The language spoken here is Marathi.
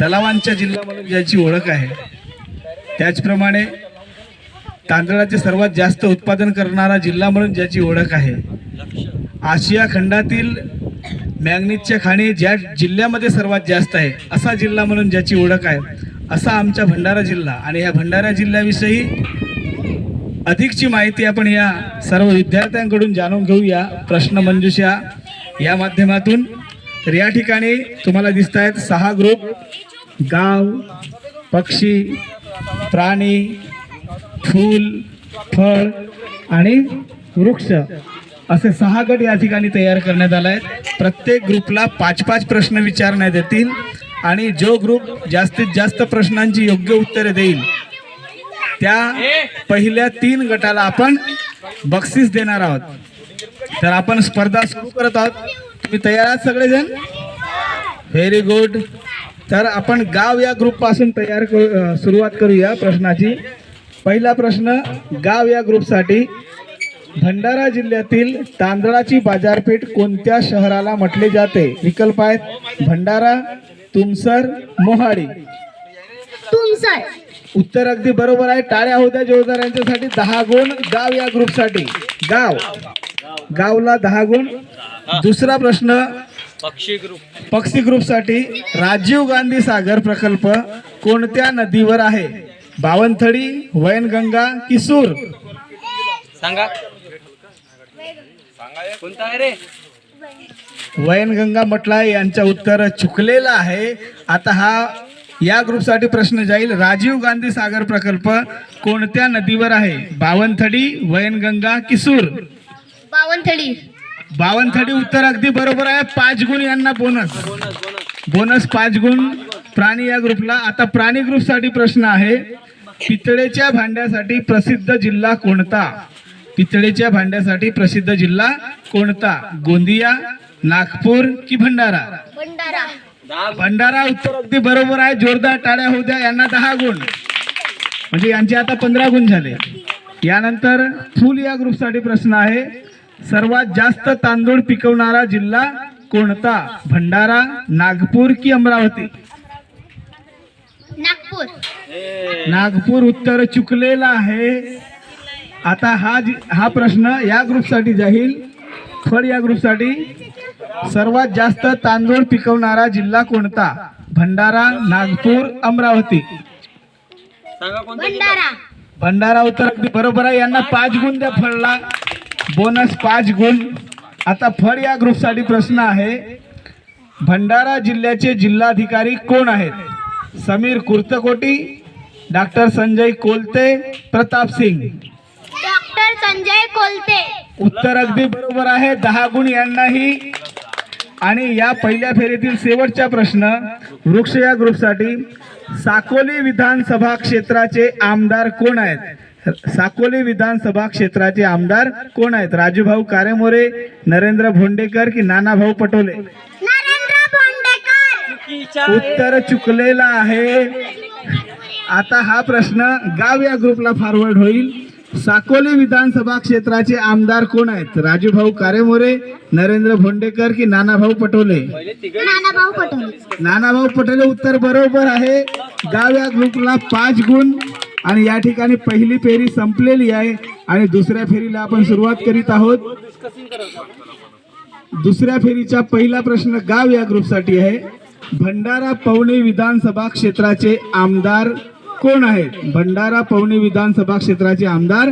तलावांच्या जिल्हा म्हणून ज्याची ओळख आहे त्याचप्रमाणे तांदळाचे सर्वात जास्त उत्पादन करणारा जिल्हा म्हणून ज्याची ओळख आहे आशिया खंडातील मॅंगनीजच्या खाणी ज्या जिल्ह्यामध्ये सर्वात जास्त आहे असा जिल्हा म्हणून ज्याची ओळख आहे असा आमचा भंडारा जिल्हा. आणि या भंडारा जिल्ह्याविषयी अधिकची माहिती आपण या सर्व विद्यार्थ्यांकडून जाणून घेऊया. प्रश्न मंजुषा या माध्यमातून तर या ठिकाणी तुम्हाला दिसत आहेत सहा ग्रुप गाव पक्षी प्राणी फूल फळ आणि वृक्ष. असे सहा गट या ठिकाणी तयार करण्यात आला आहेत प्रत्येक ग्रुपला पाच पाच प्रश्न विचारण्यात येतील आणि जो ग्रुप जास्तीत जास्त प्रश्नांची योग्य उत्तरे देईल त्या पहिल्या तीन गटाला आपण बक्षीस देणार आहोत. तर आपण स्पर्धा सुरू करत आहोत. तुम्ही तयार आहात सगळेजण? व्हेरी गुड तर आपण गाव या ग्रुपपासून तयार करू सुरुवात करूया प्रश्नाची. पहिला प्रश्न गाव या ग्रुपसाठी भंडारा जिल्ह्यातील तांदळाची बाजारपेठ कोणत्या शहराला म्हटले जाते? विकल्प आहेत भंडारा तुमसर मोहाडी. तुमसर. उत्तर अगदी बरोबर आहे. टाळ्या होत्या जोरदार यांच्यासाठी. दहा गुण गाव या ग्रुपसाठी गाव. गावला दहा गुण. दुसरा प्रश्न पक्षी ग्रुप. पक्षी ग्रुपसाठी राजीव गांधी सागर प्रकल्प कोणत्या नदीवर आहे? बावनथडी वैनगंगा की सूर सांगा. कोणता आहे रे? वैनगंगा म्हटला यांचं उत्तर चुकलेलं आहे. आता हा या ग्रुपसाठी प्रश्न जाईल. राजीव गांधी सागर प्रकल्प कोणत्या नदीवर आहे? बावनथडी वैनगंगा की सूर बावनथडी. बावनथडी उत्तर अगदी बरोबर आहे. पाच गुण यांना बोनस बोनस पाच गुण प्राणी या ग्रुपला आता प्राणी ग्रुपसाठी प्रश्न आहे पितळेच्या भांड्यासाठी प्रसिद्ध जिल्हा कोणता? पितळेच्या भांड्यासाठी प्रसिद्ध जिल्हा कोणता? गोंदिया नागपूर की भंडारा? भंडारा. भंडारा उत्तर अगदी बरोबर आहे. जोरदार टाळ्या होत्या यांना दहा गुण. म्हणजे यांचे आता पंधरा गुण झाले. यानंतर फूल या ग्रुपसाठी प्रश्न आहे. सर्वात जास्त तांदूळ पिकवणारा जिल्हा कोणता? भंडारा नागपूर की अमरावती? नागपूर. नागपूर उत्तर चुकलेलं आहे. आता हा जि- हा प्रश्न या ग्रुपसाठी जाईल फळ या ग्रुपसाठी सर्वात जास्त तांदूळ पिकवणारा जिल्हा कोणता? भंडारा नागपूर अमरावती. सांगा कोणता जिल्हा? भंडारा. भंडारा उत्तर अगदी बरोबर आहे. यांना पाच गुण द्या फळला. बोनस पाच गुण. आता फळ या ग्रुपसाठी प्रश्न आहे भंडारा जिल्ह्याचे जिल्हाधिकारी कोण आहेत? समीर कुर्तकोटी डॉक्टर संजय कोलते प्रताप सिंग. डॉक्टर संजय कोलते. उत्तर अगदी बरोबर आहे दहा गुण यांनाही. आणि या पहिल्या फेरीतील शेवटचा प्रश्न वृक्ष या ग्रुपसाठी साकोली विधानसभा क्षेत्राचे आमदार कोण आहेत? साकोली विधानसभा क्षेत्राचे आमदार कोण आहेत? राजूभाऊ कारेमोरे नरेंद्र भोंडेकर की नानाभाऊ पटोले? नरेंद्र भोंडेकर. चुकीच्या उत्तर चुकलेलं आहे. आता हा प्रश्न गाव या ग्रुपला फॉरवर्ड होईल. साकोली विधानसभा क्षेत्राचे आमदार कोण आहेत? राजूभाऊ कारेमोरे नरेंद्र भोंडेकर की नानाभाऊ पटोले? नानाभाऊ पटोले. नानाभाऊ पटोले उत्तर बरोबर आहे. गाव या ग्रुपला पाच गुण. आणि या ठिकाणी पहिली फेरी संपलेली आहे आणि दुसऱ्या फेरीला आपण सुरुवात करीत आहोत. दुसऱ्या फेरीचा पहिला प्रश्न गाव या ग्रुपसाठी आहे. भंडारा पवणे विधानसभा क्षेत्राचे आमदार कोण आहेत? भंडारा पवणे विधानसभा क्षेत्राचे आमदार